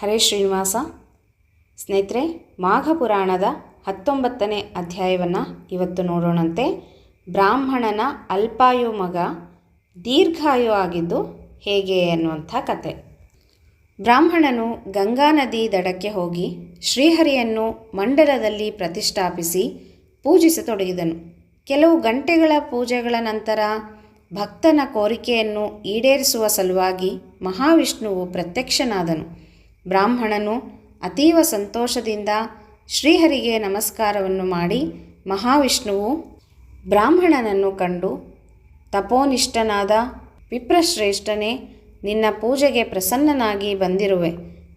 ಹರೇ ಶ್ರೀನಿವಾಸ ಸ್ನೇಹಿತರೆ ಮಾಘ ಪುರಾಣದ ಹತ್ತೊಂಬತ್ತನೇ ಅಧ್ಯಾಯವನ್ನು ಇವತ್ತು ನೋಡೋಣಂತೆ. ಬ್ರಾಹ್ಮಣನ ಅಲ್ಪಾಯು ಮಗ ದೀರ್ಘಾಯು ಆಗಿದ್ದು ಹೇಗೆ ಅನ್ನುವಂಥ ಕತೆ. ಬ್ರಾಹ್ಮಣನು ಗಂಗಾ ನದಿ ದಡಕ್ಕೆ ಹೋಗಿ ಶ್ರೀಹರಿಯನ್ನು ಮಂಡಲದಲ್ಲಿ ಪ್ರತಿಷ್ಠಾಪಿಸಿ ಪೂಜಿಸತೊಡಗಿದನು ಕೆಲವು ಗಂಟೆಗಳ ಪೂಜೆಗಳ ನಂತರ ಭಕ್ತನ ಕೋರಿಕೆಯನ್ನು ಈಡೇರಿಸುವ ಸಲುವಾಗಿ ಮಹಾವಿಷ್ಣುವು ಪ್ರತ್ಯಕ್ಷನಾದನು. ಬ್ರಾಹ್ಮಣನು ಅತೀವ ಸಂತೋಷದಿಂದ ಶ್ರೀಹರಿಗೆ ನಮಸ್ಕಾರವನ್ನು ಮಾಡಿ ಮಹಾವಿಷ್ಣುವು ಬ್ರಾಹ್ಮಣನನ್ನು ಕಂಡು, ತಪೋನಿಷ್ಠನಾದ ವಿಪ್ರಶ್ರೇಷ್ಠನೇ, ನಿನ್ನ ಪೂಜೆಗೆ ಪ್ರಸನ್ನನಾಗಿ ಬಂದಿರುವೆ.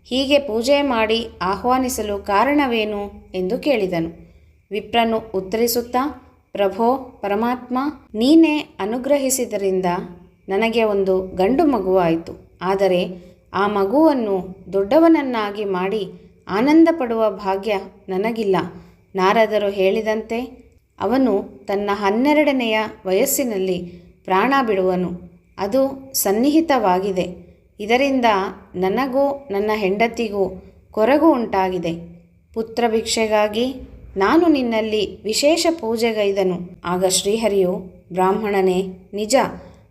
ಹೀಗೆ ಪೂಜೆ ಮಾಡಿ ಆಹ್ವಾನಿಸಲು ಕಾರಣವೇನು ಎಂದು ಕೇಳಿದನು. ವಿಪ್ರನು ಉತ್ತರಿಸುತ್ತಾ, ಪ್ರಭೋ, ಪರಮಾತ್ಮ, ನೀನೇ ಅನುಗ್ರಹಿಸಿದರಿಂದ ನನಗೆ ಒಂದು ಗಂಡು ಮಗುವಾಯಿತು. ಆದರೆ ಆ ಮಗುವನ್ನು ದೊಡ್ಡವನನ್ನಾಗಿ ಮಾಡಿ ಆನಂದ ಪಡುವ ಭಾಗ್ಯ ನನಗಿಲ್ಲ. ನಾರದರು ಹೇಳಿದಂತೆ ಅವನು ತನ್ನ ಹನ್ನೆರಡನೆಯ ವಯಸ್ಸಿನಲ್ಲಿ ಪ್ರಾಣ ಬಿಡುವನು. ಅದು ಸನ್ನಿಹಿತವಾಗಿದೆ. ಇದರಿಂದ ನನಗೂ ನನ್ನ ಹೆಂಡತಿಗೂ ಕೊರಗು ಉಂಟಾಗಿದೆ. ಪುತ್ರ ಭಿಕ್ಷೆಗಾಗಿ ನಾನು ನಿನ್ನಲ್ಲಿ ವಿಶೇಷ ಪೂಜೆಗೈದನು. ಆಗ ಶ್ರೀಹರಿಯು, ಬ್ರಾಹ್ಮಣನೇ, ನಿಜ,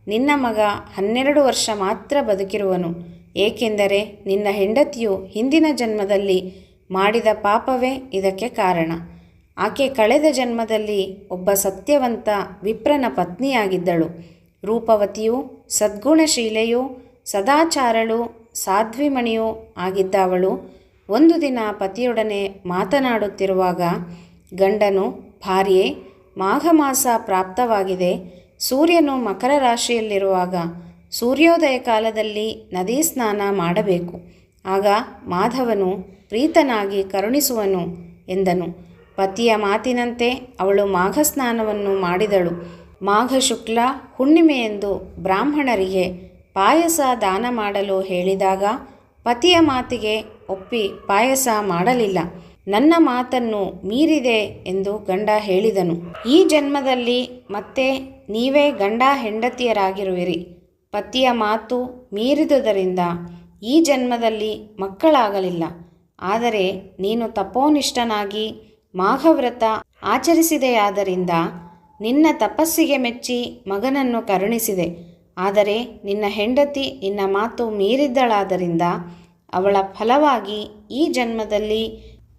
ನಿನ್ನ ಮಗ ಹನ್ನೆರಡು ವರ್ಷ ಮಾತ್ರ ಬದುಕಿರುವನು. ಏಕೆಂದರೆ ನಿನ್ನ ಹೆಂಡತಿಯು ಹಿಂದಿನ ಜನ್ಮದಲ್ಲಿ ಮಾಡಿದ ಪಾಪವೇ ಇದಕ್ಕೆ ಕಾರಣ. ಆಕೆ ಕಳೆದ ಜನ್ಮದಲ್ಲಿ ಒಬ್ಬ ಸತ್ಯವಂತ ವಿಪ್ರನ ಪತ್ನಿಯಾಗಿದ್ದಳು. ರೂಪವತಿಯೂ ಸದ್ಗುಣಶೀಲೆಯೂ ಸದಾಚಾರಳು ಸಾಧ್ವಿಮಣಿಯೂ ಆಗಿದ್ದ ಅವಳು ಒಂದು ದಿನ ಪತಿಯೊಡನೆ ಮಾತನಾಡುತ್ತಿರುವಾಗ, ಗಂಡನು, ಭಾರ್ಯೆ ಮಾಘ ಮಾಸ ಪ್ರಾಪ್ತವಾಗಿದೆ. ಸೂರ್ಯನು ಮಕರ ರಾಶಿಯಲ್ಲಿರುವಾಗ ಸೂರ್ಯೋದಯ ಕಾಲದಲ್ಲಿ ನದಿ ಸ್ನಾನ ಮಾಡಬೇಕು. ಆಗ ಮಾಧವನು ಪ್ರೀತನಾಗಿ ಕರುಣಿಸುವನು ಎಂದನು. ಪತಿಯ ಮಾತಿನಂತೆ ಅವಳು ಮಾಘ ಸ್ನಾನವನ್ನು ಮಾಡಿದಳು. ಮಾಘ ಶುಕ್ಲ ಹುಣ್ಣಿಮೆಯೆಂದು ಬ್ರಾಹ್ಮಣರಿಗೆ ಪಾಯಸ ದಾನ ಮಾಡಲು ಹೇಳಿದಾಗ ಪತಿಯ ಮಾತಿಗೆ ಒಪ್ಪಿ ಪಾಯಸ ಮಾಡಲಿಲ್ಲ. ನನ್ನ ಮಾತನ್ನು ಮೀರಿದೆ ಎಂದು ಗಂಡ ಹೇಳಿದನು. ಈ ಜನ್ಮದಲ್ಲಿ ಮತ್ತೆ ನೀವೇ ಗಂಡ ಹೆಂಡತಿಯರಾಗಿರುವಿರಿ. ಪತಿಯ ಮಾತು ಮೀರಿದುದರಿಂದ ಈ ಜನ್ಮದಲ್ಲಿ ಮಕ್ಕಳಾಗಲಿಲ್ಲ. ಆದರೆ ನೀನು ತಪೋನಿಷ್ಠನಾಗಿ ಮಾಘವ್ರತ ಆಚರಿಸಿದೆಯಾದ್ದರಿಂದ ನಿನ್ನ ತಪಸ್ಸಿಗೆ ಮೆಚ್ಚಿ ಮಗನನ್ನು ಕರುಣಿಸಿದೆ. ಆದರೆ ನಿನ್ನ ಹೆಂಡತಿ ನಿನ್ನ ಮಾತು ಮೀರಿದ್ದಳಾದರಿಂದ ಅವಳ ಫಲವಾಗಿ ಈ ಜನ್ಮದಲ್ಲಿ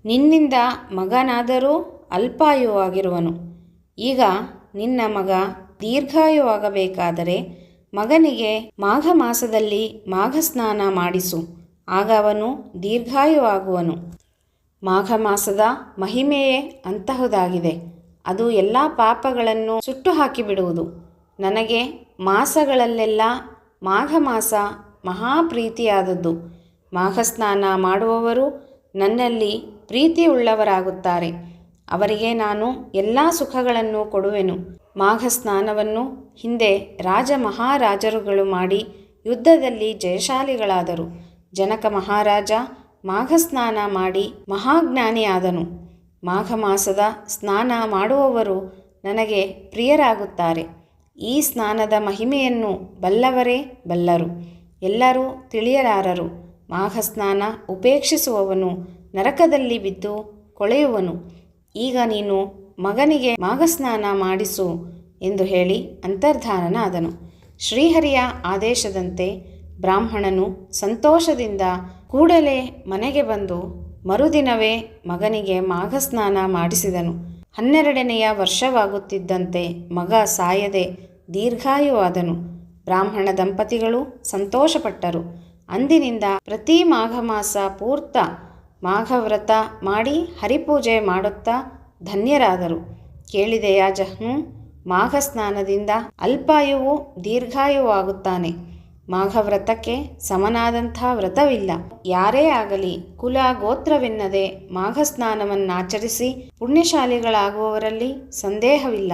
ನಿನ್ನಿಂದ ಮಗನಾದರೂ ಅಲ್ಪಾಯುವಾಗಿರುವನು. ಈಗ ನಿನ್ನ ಮಗ ದೀರ್ಘಾಯುವಾಗಬೇಕಾದರೆ ಮಗನಿಗೆ ಮಾಘ ಮಾಸದಲ್ಲಿ ಮಾಘ ಸ್ನಾನ ಮಾಡಿಸು. ಆಗ ಅವನು ದೀರ್ಘಾಯುವಾಗುವನು. ಮಾಘ ಮಾಸದ ಮಹಿಮೆಯೇ ಅಂತಹುದಾಗಿದೆ. ಅದು ಎಲ್ಲ ಪಾಪಗಳನ್ನು ಸುಟ್ಟು ಹಾಕಿಬಿಡುವುದು ನನಗೆ ಮಾಸಗಳಲ್ಲೆಲ್ಲ ಮಾಘ ಮಾಸ ಮಹಾಪ್ರೀತಿಯಾದದ್ದು. ಮಾಘ ಸ್ನಾನ ಮಾಡುವವರು ನನ್ನಲ್ಲಿ ಪ್ರೀತಿಯುಳ್ಳವರಾಗುತ್ತಾರೆ. ಅವರಿಗೆ ನಾನು ಎಲ್ಲ ಸುಖಗಳನ್ನು ಕೊಡುವೆನು. ಮಾಘ ಸ್ನಾನವನ್ನು ಹಿಂದೆ ರಾಜ ಮಹಾರಾಜರುಗಳು ಮಾಡಿ ಯುದ್ಧದಲ್ಲಿ ಜಯಶಾಲಿಗಳಾದರು. ಜನಕ ಮಹಾರಾಜ ಮಾಘ ಸ್ನಾನ ಮಾಡಿ ಮಹಾಜ್ಞಾನಿಯಾದನು. ಮಾಘ ಮಾಸದ ಸ್ನಾನ ಮಾಡುವವರು ನನಗೆ ಪ್ರಿಯರಾಗುತ್ತಾರೆ. ಈ ಸ್ನಾನದ ಮಹಿಮೆಯನ್ನು ಬಲ್ಲವರೇ ಬಲ್ಲರು. ಎಲ್ಲರೂ ತಿಳಿಯಲಾರರು. ಮಾಘ ಸ್ನಾನ ಉಪೇಕ್ಷಿಸುವವನು ನರಕದಲ್ಲಿ ಬಿದ್ದು ಕೊಳೆಯುವನು. ಈಗ ನೀನು ಮಗನಿಗೆ ಮಾಘಸ್ನಾನ ಮಾಡಿಸು ಎಂದು ಹೇಳಿ ಅಂತರ್ಧಾನನಾದನು. ಶ್ರೀಹರಿಯ ಆದೇಶದಂತೆ ಬ್ರಾಹ್ಮಣನು ಸಂತೋಷದಿಂದ ಕೂಡಲೇ ಮನೆಗೆ ಬಂದು ಮರುದಿನವೇ ಮಗನಿಗೆ ಮಾಘಸ್ನಾನ ಮಾಡಿಸಿದನು. ಹನ್ನೆರಡನೆಯ ವರ್ಷವಾಗುತ್ತಿದ್ದಂತೆ ಮಗ ಸಾಯದೆ ದೀರ್ಘಾಯುವಾದನು. ಬ್ರಾಹ್ಮಣ ದಂಪತಿಗಳು ಸಂತೋಷಪಟ್ಟರು. ಅಂದಿನಿಂದ ಪ್ರತಿ ಮಾಘ ಮಾಸ ಪೂರ್ತ ಮಾಘವ್ರತ ಮಾಡಿ ಹರಿಪೂಜೆ ಮಾಡುತ್ತಾ ಧನ್ಯರಾದರು. ಕೇಳಿದೆಯಾ ಜಹ್ನು ಮಾಘ ಸ್ನಾನದಿಂದ ಅಲ್ಪಾಯುವು ದೀರ್ಘಾಯುವಾಗುತ್ತಾನೆ. ಮಾಘವ್ರತಕ್ಕೆ ಸಮನಾದಂಥ ವ್ರತವಿಲ್ಲ. ಯಾರೇ ಆಗಲಿ ಕುಲ ಗೋತ್ರವೆನ್ನದೆ ಮಾಘ ಸ್ನಾನವನ್ನಾಚರಿಸಿ ಪುಣ್ಯಶಾಲಿಗಳಾಗುವವರಲ್ಲಿ ಸಂದೇಹವಿಲ್ಲ.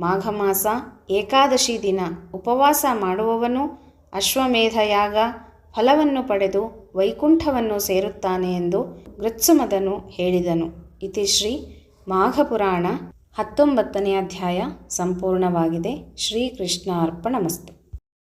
ಮಾಘ ಮಾಸ ಏಕಾದಶಿ ದಿನ ಉಪವಾಸ ಮಾಡುವವನು ಅಶ್ವಮೇಧ ಯಾಗ ಫಲವನ್ನು ಪಡೆದು ವೈಕುಂಠವನ್ನು ಸೇರುತ್ತಾನೆ ಎಂದು ಗೃತ್ಸುಮದನು ಹೇಳಿದನು. ಇತಿಶ್ರೀ ಮಾಘಪುರಾಣ ಹತ್ತೊಂಬತ್ತನೇ ಅಧ್ಯಾಯ ಸಂಪೂರ್ಣವಾಗಿದೆ. ಶ್ರೀಕೃಷ್ಣ ಅರ್ಪಣಮಸ್ತು